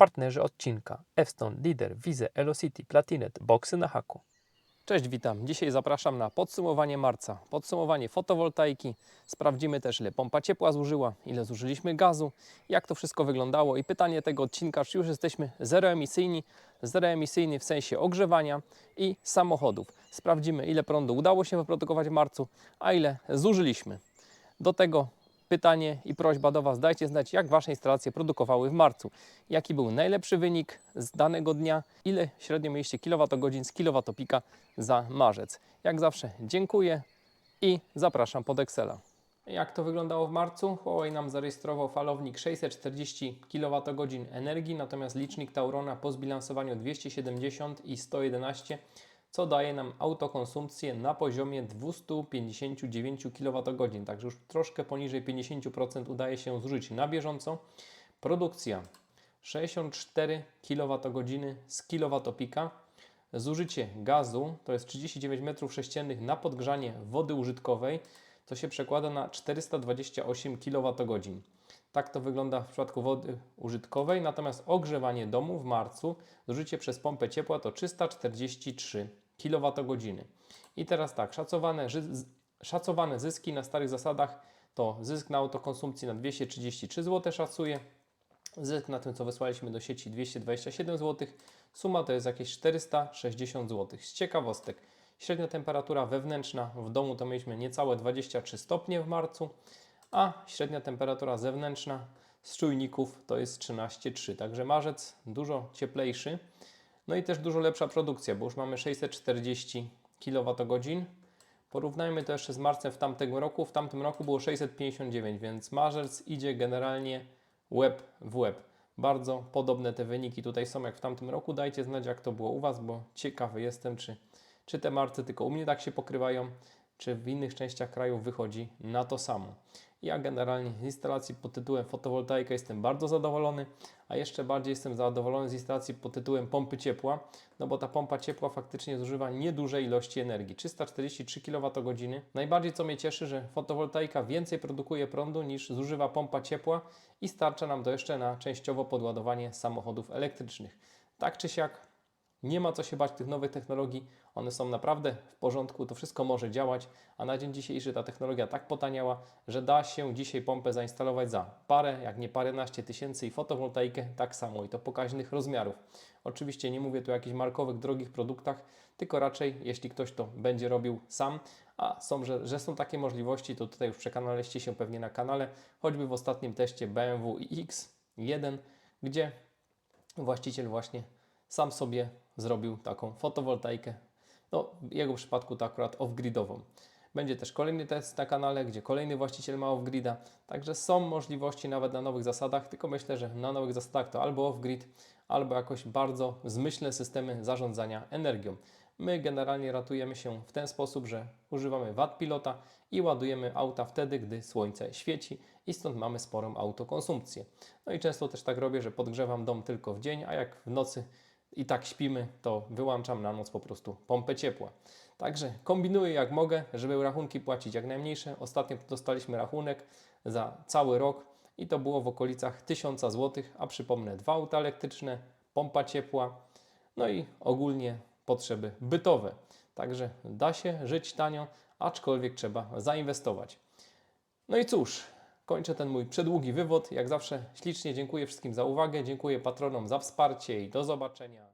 Partnerzy odcinka F-Stone, Leader, Wize, Elocity, Platinet, Boxy na haku. Cześć, witam. Dzisiaj zapraszam na podsumowanie marca. Podsumowanie fotowoltaiki. Sprawdzimy też, ile pompa ciepła zużyła, ile zużyliśmy gazu, jak to wszystko wyglądało. I pytanie tego odcinka, czy już jesteśmy zeroemisyjni, zeroemisyjni w sensie ogrzewania i samochodów. Sprawdzimy, ile prądu udało się wyprodukować w marcu, a ile zużyliśmy. Do tego pytanie i prośba do Was, dajcie znać, jak Wasze instalacje produkowały w marcu. Jaki był najlepszy wynik z danego dnia, ile średnio mieliście kilowatogodzin z kilowatopika za marzec. Jak zawsze dziękuję i zapraszam pod Excela. Jak to wyglądało w marcu? Huawei nam zarejestrował falownik 640 kWh energii, natomiast licznik Taurona po zbilansowaniu 270 i 111 co daje nam autokonsumpcję na poziomie 259 kWh, także już troszkę poniżej 50% udaje się zużyć na bieżąco. Produkcja 64 kWh z kilowatopika. Zużycie gazu to jest 39 m3 na podgrzanie wody użytkowej, to się przekłada na 428 kWh. Tak to wygląda w przypadku wody użytkowej, natomiast ogrzewanie domu w marcu, zużycie przez pompę ciepła to 343 kWh. I teraz tak, szacowane, szacowane zyski na starych zasadach to zysk na autokonsumpcji na 233 zł szacuje, zysk na tym, co wysłaliśmy do sieci 227 zł, suma to jest jakieś 460 zł. Z ciekawostek, średnia temperatura wewnętrzna w domu to mieliśmy niecałe 23 stopnie w marcu, a średnia temperatura zewnętrzna z czujników to jest 13,3. Także marzec dużo cieplejszy. No i też dużo lepsza produkcja, bo już mamy 640 kWh. Porównajmy to jeszcze z marcem w tamtym roku. W tamtym roku było 659, więc marzec idzie generalnie łeb w łeb. Bardzo podobne te wyniki tutaj są jak w tamtym roku. Dajcie znać jak to było u Was, bo ciekawy jestem, czy, czy te marce tylko u mnie tak się pokrywają, czy w innych częściach kraju wychodzi na to samo. Ja generalnie z instalacji pod tytułem fotowoltaika jestem bardzo zadowolony, a jeszcze bardziej jestem zadowolony z instalacji pod tytułem pompy ciepła, no bo ta pompa ciepła faktycznie zużywa nieduże ilości energii, 343 kWh. Najbardziej co mnie cieszy, że fotowoltaika więcej produkuje prądu niż zużywa pompa ciepła i starcza nam to jeszcze na częściowo podładowanie samochodów elektrycznych. Tak czy siak nie ma co się bać tych nowych technologii, one są naprawdę w porządku, to wszystko może działać, a na dzień dzisiejszy ta technologia tak potaniała, że da się dzisiaj pompę zainstalować za parę, jak nie paręnaście tysięcy i fotowoltaikę tak samo i to pokaźnych rozmiarów. Oczywiście nie mówię tu o jakichś markowych, drogich produktach, tylko raczej jeśli ktoś to będzie robił sam, a są, że, że są takie możliwości, to tutaj już przekanaleście się pewnie na kanale, choćby w ostatnim teście BMW X1, gdzie właściciel właśnie sam sobie zrobił taką fotowoltaikę. No, w jego przypadku to akurat off-gridową. Będzie też kolejny test na kanale, gdzie kolejny właściciel ma off-grida. Także są możliwości nawet na nowych zasadach, tylko myślę, że na nowych zasadach to albo off-grid, albo jakoś bardzo zmyślne systemy zarządzania energią. My generalnie ratujemy się w ten sposób, że używamy watt pilota i ładujemy auta wtedy, gdy słońce świeci i stąd mamy sporą autokonsumpcję. No i często też tak robię, że podgrzewam dom tylko w dzień, a jak w nocy i tak śpimy, to wyłączam na noc po prostu pompę ciepła. Także kombinuję jak mogę, żeby rachunki płacić jak najmniejsze. Ostatnio dostaliśmy rachunek za cały rok i to było w okolicach 1000 zł, a przypomnę dwa auta elektryczne, pompa ciepła, no i ogólnie potrzeby bytowe. Także da się żyć tanio, aczkolwiek trzeba zainwestować. No i cóż, kończę ten mój przedługi wywód. Jak zawsze ślicznie dziękuję wszystkim za uwagę, dziękuję patronom za wsparcie i do zobaczenia.